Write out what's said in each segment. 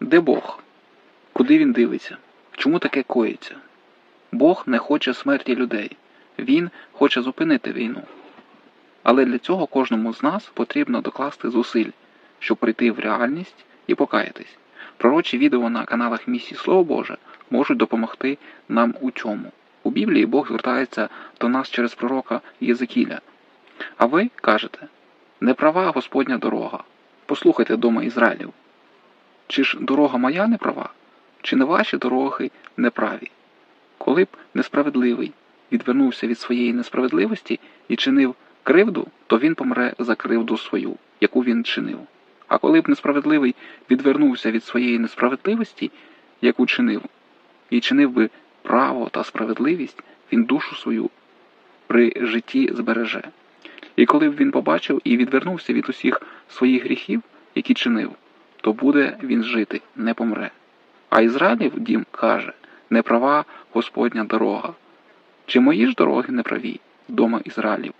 Де Бог? Куди він дивиться? Чому таке коїться? Бог не хоче смерті людей. Він хоче зупинити війну. Але для цього кожному з нас потрібно докласти зусиль, щоб прийти в реальність і покаятись. Пророчі відео на каналах місії Слово Боже можуть допомогти нам у чому. У Біблії Бог звертається до нас через пророка Єзекіля. А ви кажете, не права Господня дорога. Послухайте дома Ізраїлів. Чи ж дорога моя не права, чи не ваші дороги неправі? Коли б несправедливий відвернувся від своєї несправедливості і чинив кривду, то він помре за кривду свою, яку він чинив. А коли б несправедливий відвернувся від своєї несправедливості, яку чинив, і чинив би право та справедливість, він душу свою при житті збереже. І коли б він побачив і відвернувся від усіх своїх гріхів, які чинив, то буде він жити, не помре. А Ізраїлів дім каже, не права Господня дорога. Чи мої ж дороги не праві, дома Ізраїлів?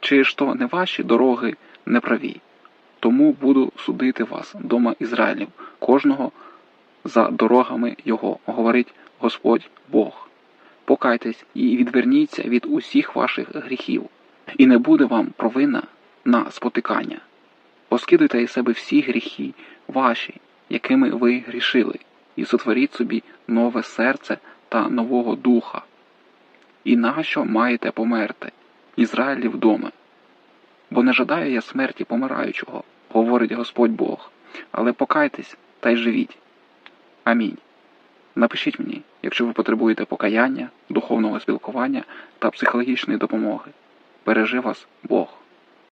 Чи ж то не ваші дороги не праві? Тому буду судити вас, дома Ізраїлів, кожного за дорогами його, говорить Господь Бог. Покайтесь і відверніться від усіх ваших гріхів, і не буде вам провина на спотикання. Поскидуйте із себе всі гріхи ваші, якими ви грішили, і сотворіть собі нове серце та нового духа. І нащо маєте померти, Ізраїлів доме? Бо не жадаю я смерті помираючого, говорить Господь Бог, але покайтесь та й живіть. Амінь. Напишіть мені, якщо ви потребуєте покаяння, духовного спілкування та психологічної допомоги. Бережи вас Бог.